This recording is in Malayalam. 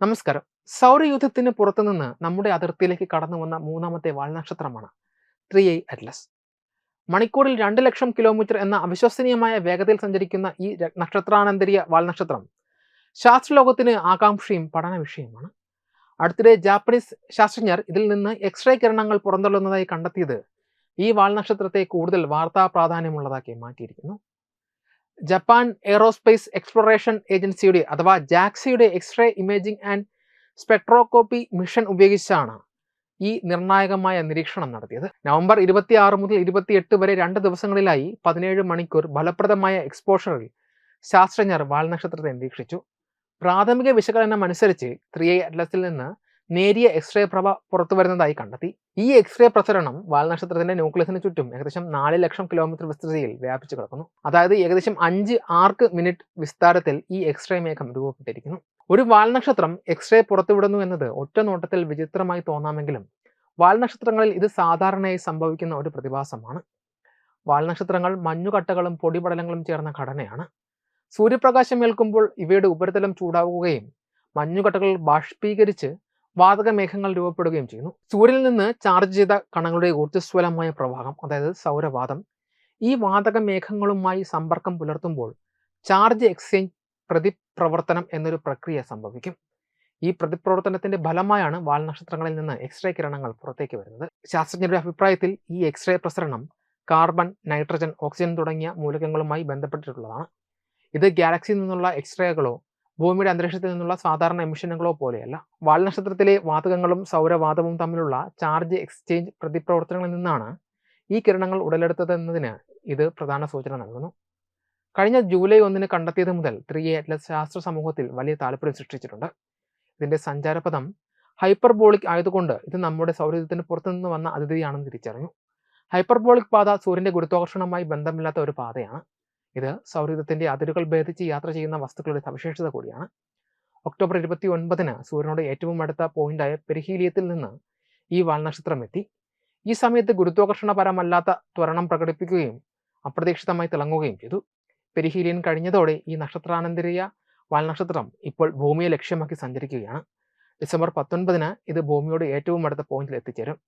നമസ്കാരം. സൗരയൂഥത്തിന് പുറത്തുനിന്ന് നമ്മുടെ അതിർത്തിയിലേക്ക് കടന്നു വന്ന മൂന്നാമത്തെ വാൽനക്ഷത്രമാണ് ത്രീ ഐ അറ്റ്ലസ്. മണിക്കൂറിൽ രണ്ട് ലക്ഷം കിലോമീറ്റർ എന്ന അവിശ്വസനീയമായ വേഗതയിൽ സഞ്ചരിക്കുന്ന ഈ നക്ഷത്രാനന്തരീയ വാൽനക്ഷത്രം ശാസ്ത്രലോകത്തിന് ആകാംക്ഷയും പഠന വിഷയമാണ്. അടുത്തിടെ ജാപ്പനീസ് ശാസ്ത്രജ്ഞർ ഇതിൽ നിന്ന് എക്സ്റേ കിരണങ്ങൾ പുറന്തള്ളുന്നതായി കണ്ടെത്തിയത് ഈ വാൽനക്ഷത്രത്തെ കൂടുതൽ വാർത്താ പ്രാധാന്യമുള്ളതാക്കി മാറ്റിയിരിക്കുന്നു. ജപ്പാൻ എയ്റോസ്പേസ് എക്സ്പ്ലോറേഷൻ ഏജൻസിയുടെ അഥവാ ജാക്സിയുടെ x ray imaging and spectroscopy mission ഉപയോഗിച്ചാണ് ഈ നിർണായകമായ നിരീക്ഷണം നടത്തിയത്. നവംബർ ഇരുപത്തി ആറ് മുതൽ ഇരുപത്തിയെട്ട് വരെ രണ്ട് ദിവസങ്ങളിലായി പതിനേഴ് മണിക്കൂർ ഫലപ്രദമായ എക്സ്പോഷറിൽ ശാസ്ത്രജ്ഞർ വാൽനക്ഷത്രത്തെ നിരീക്ഷിച്ചു. പ്രാഥമിക വിശകലനം അനുസരിച്ച് ത്രീ അറ്റ്ലസിൽ നിന്ന് നേരിയ എക്സ്റേ പ്രഭ പുറത്തു വരുന്നതായി കണ്ടെത്തി. ഈ എക്സ്റേ പ്രസരണം വാൽനക്ഷത്രത്തിന്റെ ന്യൂക്ലിയസിന് ചുറ്റും ഏകദേശം നാല് ലക്ഷം കിലോമീറ്റർ വിസ്തൃതിയിൽ വ്യാപിച്ചു കിടക്കുന്നു. അതായത് ഏകദേശം അഞ്ച് ആർക്ക് മിനിറ്റ് വിസ്താരത്തിൽ ഈ എക്സ്റേ മേഘം രൂപപ്പെട്ടിരിക്കുന്നു. ഒരു വാൽനക്ഷത്രം എക്സ്റേ പുറത്തുവിടുന്നു എന്നത് ഒറ്റ നോട്ടത്തിൽ വിചിത്രമായി തോന്നാമെങ്കിലും വാൽനക്ഷത്രങ്ങളിൽ ഇത് സാധാരണയായി സംഭവിക്കുന്ന ഒരു പ്രതിഭാസമാണ്. വാൽനക്ഷത്രങ്ങൾ മഞ്ഞുകട്ടകളും പൊടിപടലങ്ങളും ചേർന്ന ഘടനയാണ്. സൂര്യപ്രകാശം ഏൽക്കുമ്പോൾ ഇവയുടെ ഉപരിതലം ചൂടാവുകയും മഞ്ഞുകട്ടകൾ ബാഷ്പീകരിച്ച് വാതകമേഘങ്ങൾ രൂപപ്പെടുകയും ചെയ്യുന്നു. സൂര്യനിൽ നിന്ന് ചാർജ് ചെയ്ത കണങ്ങളുടെ ഊർജസ്വലമായ പ്രവാഹം അതായത് സൗരവാദം ഈ വാതകമേഘങ്ങളുമായി സമ്പർക്കം പുലർത്തുമ്പോൾ ചാർജ് എക്സ്ചേഞ്ച് പ്രതിപ്രവർത്തനം എന്നൊരു പ്രക്രിയ സംഭവിക്കും. ഈ പ്രതിപ്രവർത്തനത്തിന്റെ ഫലമായാണ് വാൽനക്ഷത്രങ്ങളിൽ നിന്ന് എക്സ്റേ കിരണങ്ങൾ പുറത്തേക്ക് വരുന്നത്. ശാസ്ത്രജ്ഞരുടെ അഭിപ്രായത്തിൽ ഈ എക്സ്റേ പ്രസരണം കാർബൺ നൈട്രജൻ ഓക്സിജൻ തുടങ്ങിയ മൂലകങ്ങളുമായി ബന്ധപ്പെട്ടിട്ടുള്ളതാണ്. ഇത് ഗാലക്സിയിൽ നിന്നുള്ള എക്സ്റേകളോ ഭൂമിയുടെ അന്തരീക്ഷത്തിൽ നിന്നുള്ള സാധാരണ എമിഷനുകളോ പോലെയല്ല. വാൽനക്ഷത്രത്തിലെ വാതകങ്ങളും സൗരവാതവും തമ്മിലുള്ള ചാർജ് എക്സ്ചേഞ്ച് പ്രതിപ്രവർത്തനങ്ങളിൽ നിന്നാണ് ഈ കിരണങ്ങൾ ഉടലെടുത്തതെന്നതിന് ഇത് പ്രധാന സൂചന നൽകുന്നു. കഴിഞ്ഞ ജൂലൈ ഒന്നിന് കണ്ടെത്തിയത് മുതൽ ത്രീ അറ്റ്ലസ് ശാസ്ത്ര സമൂഹത്തിൽ വലിയ താല്പര്യം സൃഷ്ടിച്ചിട്ടുണ്ട്. ഇതിന്റെ സഞ്ചാരപഥം ഹൈപ്പർബോളിക് ആയതുകൊണ്ട് ഇത് നമ്മുടെ സൗരയൂഥത്തിന് പുറത്തുനിന്ന് വന്ന അതിഥിയാണെന്ന് തിരിച്ചറിഞ്ഞു. ഹൈപ്പർബോളിക് പാത സൂര്യന്റെ ഗുരുത്വാകർഷണവുമായി ബന്ധമില്ലാത്ത ഒരു പാതയാണ്. ഇത് സൗഹൃദത്തിന്റെ അതിരുകൾ ഭേദിച്ച് യാത്ര ചെയ്യുന്ന വസ്തുക്കളുടെ സവിശേഷത കൂടിയാണ്. ഒക്ടോബർ ഇരുപത്തി ഒൻപതിന് സൂര്യനോട് ഏറ്റവും അടുത്ത പോയിന്റായ പെരിഹീലിയത്തിൽ നിന്ന് ഈ വാൽനക്ഷത്രം എത്തി. ഈ സമയത്ത് ഗുരുത്വാകർഷണപരമല്ലാത്ത ത്വരണം പ്രകടിപ്പിക്കുകയും അപ്രതീക്ഷിതമായി തിളങ്ങുകയും ചെയ്തു. പെരിഹീലിയൻ കഴിഞ്ഞതോടെ ഈ നക്ഷത്രാനന്തരീയ വാൽനക്ഷത്രം ഇപ്പോൾ ഭൂമിയെ ലക്ഷ്യമാക്കി സഞ്ചരിക്കുകയാണ്. ഡിസംബർ പത്തൊൻപതിന് ഇത് ഭൂമിയോട് ഏറ്റവും അടുത്ത പോയിന്റിൽ എത്തിച്ചേരും.